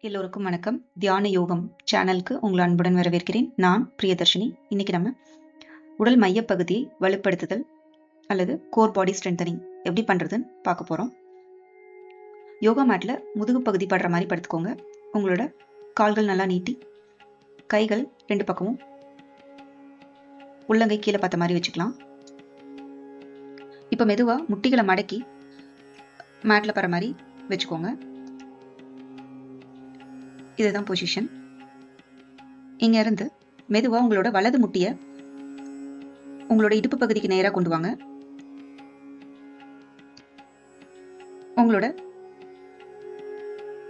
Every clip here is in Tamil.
எல்லோருக்கும் வணக்கம். தியான யோகம் சேனலுக்கு உங்களை அன்புடன் வரவேற்கிறேன். நான் பிரியதர்ஷினி. இன்னைக்கு நம்ம உடல் மையப்பகுதியை வலுப்படுத்துதல் அல்லது கோர் பாடி ஸ்ட்ரென்தனிங் எப்படி பண்றதுன்னு பார்க்க போறோம். யோகா மேட்ல முதுகு பகுதி படுற மாதிரி படுத்துக்கோங்க. உங்களோட கால்கள் நல்லா நீட்டி கைகள் ரெண்டு பக்கமும் உள்ளங்கை கீழே பார்த்த மாதிரி வச்சுக்கலாம். இப்போ மெதுவாக முட்டிகளை மடக்கி மேட்ல படுற மாதிரி வச்சுக்கோங்க. இதுதான் பொசிஷன் இங்க இருந்து மெதுவா உங்களோட வலது முட்டிய உங்களோட இடுப்பு பகுதிக்கு நேராக கொண்டு வாங்க. உங்களோட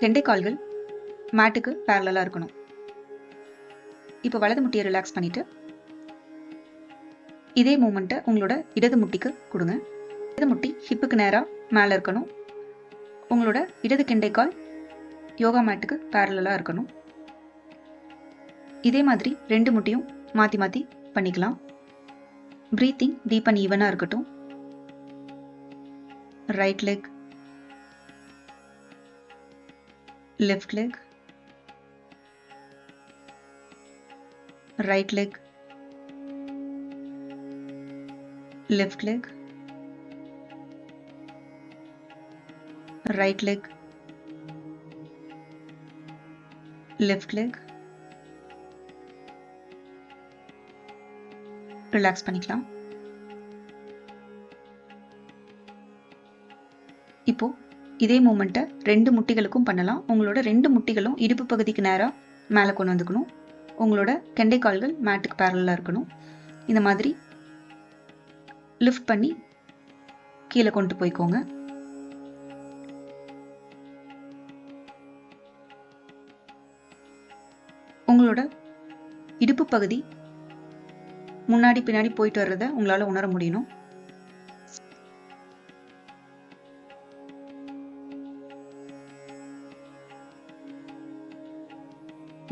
ரெண்டே கால்கள் மேட்டுக்கு பேரலாக இருக்கணும். இப்போ வலது முட்டியை ரிலாக்ஸ் பண்ணிவிட்டு இதே மூமெண்ட்டை உங்களோட இடது முட்டிக்கு கொடுங்க. இடது முட்டி ஹிப்புக்கு நேராக மேலே இருக்கணும். உங்களோட இடது கெண்டைக்கால் யோகா மேட்டுக்கு பேரலாக இருக்கணும். இதே மாதிரி ரெண்டு முட்டையும் மாற்றி மாற்றி பண்ணிக்கலாம். ப்ரீத்திங் டீப் அண்ட் ஈவனாக இருக்கட்டும். Right leg left leg right leg left leg right leg left leg relax பண்ணிக்கலாம். இப்போ இதே மூமெண்ட்டை ரெண்டு முட்டிகளுக்கும் பண்ணலாம். உங்களோட ரெண்டு முட்டிகளும் இடுப்பு பகுதிக்கு நேராக மேலே கொண்டு வந்துக்கணும். உங்களோட கெண்டை கால்கள் மேட்டுக்கு பேரலாக இருக்கணும். இந்த மாதிரி லிஃப்ட் பண்ணி கீழே கொண்டு போய்க்கோங்க. உங்களோட இடுப்பு பகுதி முன்னாடி பின்னாடி போயிட்டு வர்றத உங்களால் உணர முடியணும்.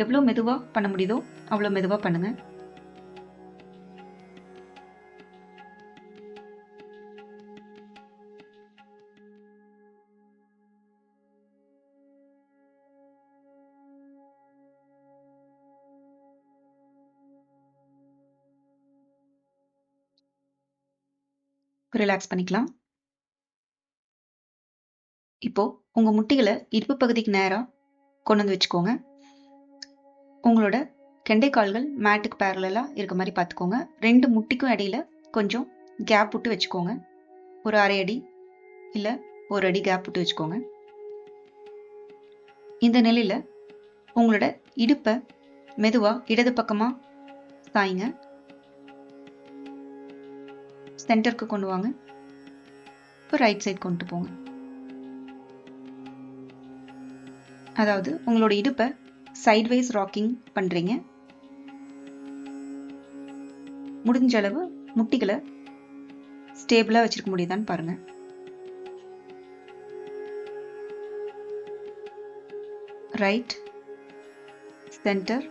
எவ்வளோ மெதுவா பண்ண முடியுதோ அவ்வளோ மெதுவாக பண்ணுங்க. ரிலாக்ஸ் பண்ணிக்கலாம். இப்போ உங்க முட்டிகளை இடுப்பு பகுதிக்கு நேரா கொண்டு வந்து வச்சுக்கோங்க. உங்களோட கெண்டை கால்கள் மேட்டுக்கு பேரலா இருக்க மாதிரி பார்த்துக்கோங்க. ரெண்டு முட்டிக்கும் இடையில கொஞ்சம் கேப் விட்டு வச்சுக்கோங்க. ஒரு அரை அடி இல்லை ஒரு அடி கேப் விட்டு வச்சுக்கோங்க. இந்த நிலையில உங்களோட இடுப்பை மெதுவா இடது பக்கமா சாய்ங்க. சென்டருக்கு கொண்டு வாங்க. இப்போ ரைட் சைட் கொண்டு போங்க. அதாவது உங்களோட இடுப்பை சைட்வைஸ் ராக்கிங் பண்ணுறீங்க முடிஞ்ச அளவு முட்டிகளை ஸ்டேபிளாக வச்சுருக்க முடியுதான்னு பாருங்கள் right centre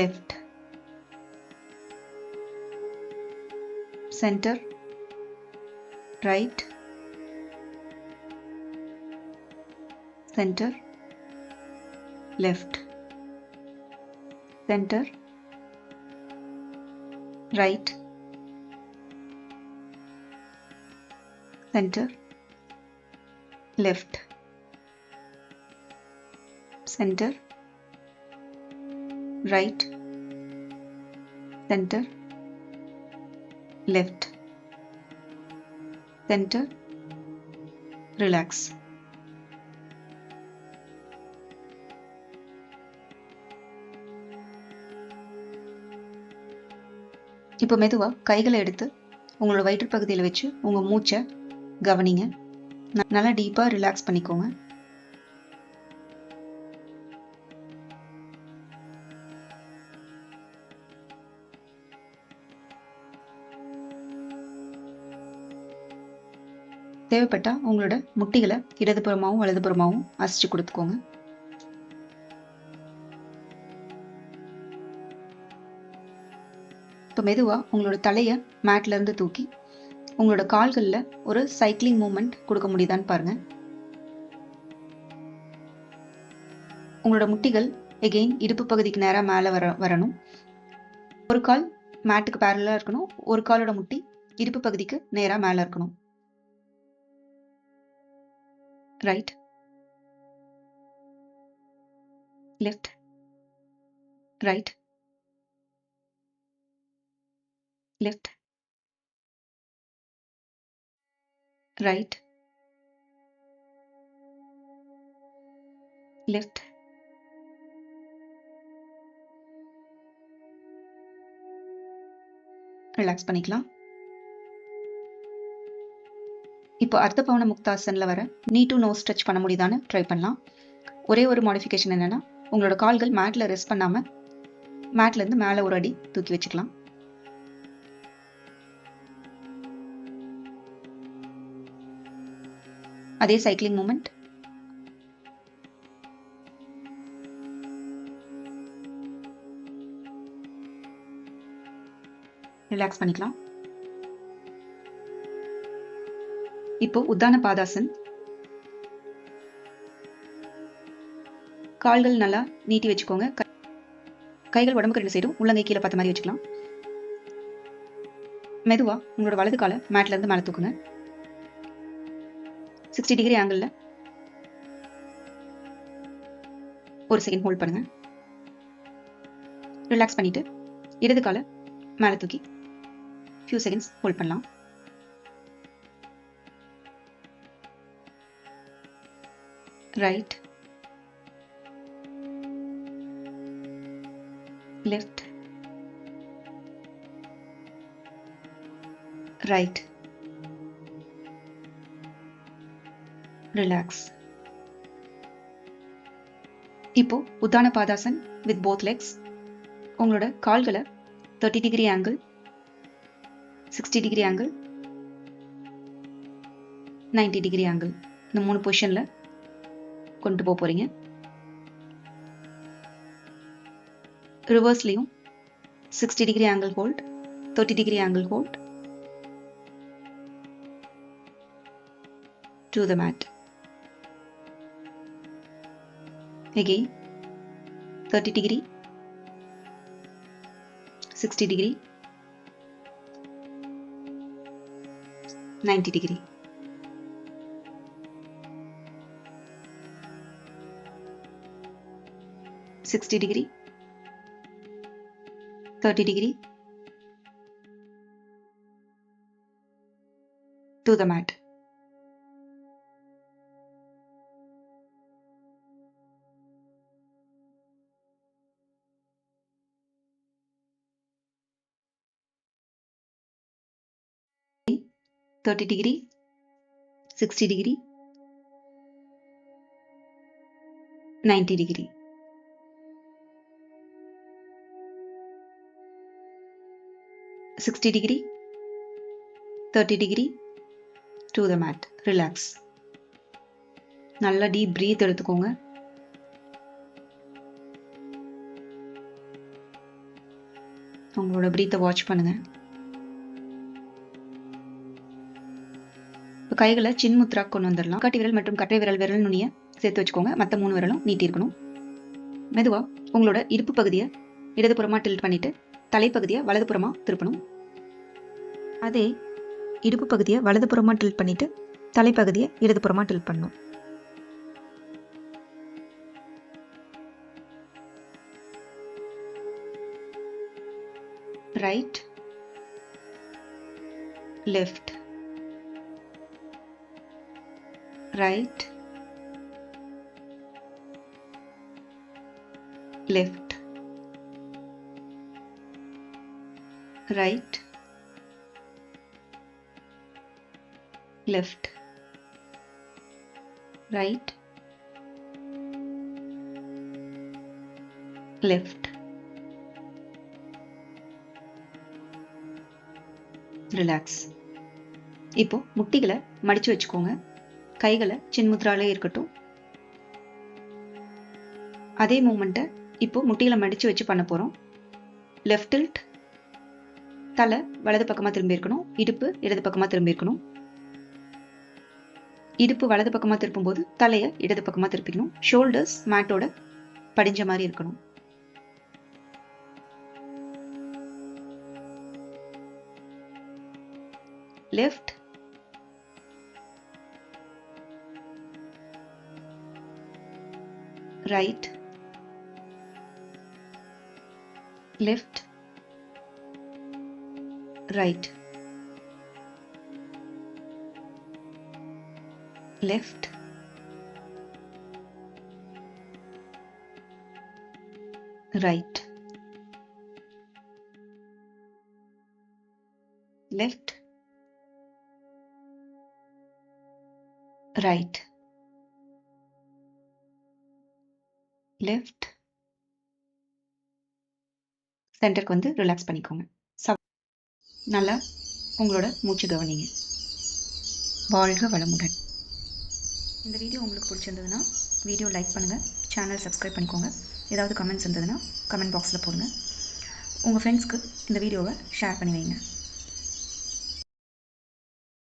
left center right center left center right center left center right center left. Center. Relax. இப்போ மெதுவா கைகளை எடுத்து உங்களோட வயிற்று பகுதியில் வச்சு உங்க மூச்சை கவனிங்க. நல்லா டீப்பா ரிலாக்ஸ் பண்ணிக்கோங்க. தேவைப்பட்டால் உங்களோட முட்டிகளை இடதுபுறமாகவும் வலதுபுறமாகவும் அசைச்சு கொடுத்துக்கோங்க. இப்போ மெதுவாக உங்களோட தலையை மேட்லேருந்து தூக்கி உங்களோட கால்களில் ஒரு சைக்கிளிங் மூமெண்ட் கொடுக்க முடியுதான்னு பாருங்கள் உங்களோட முட்டிகள் எகெயின் இடுப்பு பகுதிக்கு நேராக மேலே வர வரணும். ஒரு கால் மேட்டுக்கு பேரலாக இருக்கணும். ஒரு காலோட முட்டி இடுப்பு பகுதிக்கு நேராக மேலே இருக்கணும். Right left right left. Right. Left. Relax பண்ணிக்கலாம். இப்போ அர்த்த பவன முக்தாசனில் வர நீ டூ நோ ஸ்ட்ரெச் பண்ண முடியுதான்னு ட்ரை பண்ணலாம். ஒரே ஒரு மாடிஃபிகேஷன் என்னென்னா உங்களோட கால்கள் மேட்டில் ரெஸ்ட் பண்ணாமல் மேட்லேருந்து மேலே ஒரு அடி தூக்கி வச்சுக்கலாம். அதே சைக்கிளிங் மூமெண்ட் ரிலாக்ஸ் பண்ணிக்கலாம். இப்போ உத்தான பாதாசன் கால்கள் நல்லா நீட்டி வச்சுக்கோங்க. கைகள் உடம்புக்கு ரெண்டு சைடும் உள்ளங்கை கீழே பார்த்த மாதிரி வச்சுக்கலாம். மெதுவா உங்களோட வலது காலை மேட்ல இருந்து மேலே தூக்குங்க. சிக்ஸ்டி டிகிரி ஆங்கிளில் ஒரு செகண்ட் ஹோல்ட் பண்ணுங்க. ரிலாக்ஸ் பண்ணிட்டு இடது காலை மேலே தூக்கி ஃபியூ செகண்ட்ஸ் ஹோல்ட் பண்ணலாம். ரைட் லெஃப்ட் ரைட் ரிலாக்ஸ் இப்போ உத்தான பாதாசன் வித் போத் லெக்ஸ் உங்களோட கால்களை thirty degree angle sixty degree angle ninety degree angle இந்த மூணு பொசிஷனில் கொண்டு போக போகிறீங்க ரிவர்ஸ்லேயும் sixty degree angle hold thirty degree angle hold to the mat. Again, 30 degree, 60 degree, 90 degree. Sixty degree, thirty degree to the mat. thirty degree, sixty degree, ninety degree. Sixty degree, thirty degree to the mat. Relax. நல்லா டீப் ப்ரீத் எடுத்துக்கோங்க உங்களோட ப்ரீத்தை வாட்ச் பண்ணுங்க இப்போ கைகளை சின்முத்ரா கொண்டு வந்துடலாம் கட்டி விரல் மற்றும் கட்டை விரல் விரல் நுனிய சேர்த்து வச்சுக்கோங்க மற்ற மூணு விரலும் நீட்டி இருக்கணும் உங்களோட இடுப்பு பகுதியை இடதுபுறமாக டில்ட் பண்ணிவிட்டு தலைப்பகுதியை வலதுபுறமாக திருப்பணும். அதே இடுப்பு பகுதியை வலதுபுறமாக டில்ட் பண்ணிவிட்டு தலைப்பகுதியை இடதுபுறமாக டில்ட் பண்ணணும். Right left right left right left right left relax இப்போ முட்டிகளை மடிச்சு வச்சுக்கோங்க. கைகளை சின்முத்ராலே இருக்கட்டும். அதே மூமெண்ட்டை இப்போ முட்டிகளை மடிச்சு வச்சு பண்ண போகிறோம் லெஃப்ட் தலை வலது பக்கமாக திரும்பி இருக்கணும். இடுப்பு இடது பக்கமாக திரும்பி இருக்கணும். இடுப்பு வலது பக்கமாக திருப்பும்போது தலையை இடது பக்கமாக திருப்பிக்கணும். ஷோல்டர்ஸ் மேட்டோட படிஞ்ச மாதிரி இருக்கணும். Left right left right left right left right left சென்டருக்கு வந்து ரிலாக்ஸ் பண்ணிக்கோங்க சப் நல்லா உங்களோட மூச்சு கவனிங்க. வாழ்க வளமுடன். இந்த வீடியோ உங்களுக்கு பிடிச்சிருந்ததுன்னா வீடியோ லைக் பண்ணுங்கள் சேனல் சப்ஸ்கிரைப் பண்ணிக்கோங்க. ஏதாவது கமெண்ட்ஸ் இருந்ததுன்னா கமெண்ட் பாக்ஸில் போடுங்க. உங்கள் ஃப்ரெண்ட்ஸ்க்கு இந்த வீடியோவை ஷேர் பண்ணி வைங்க.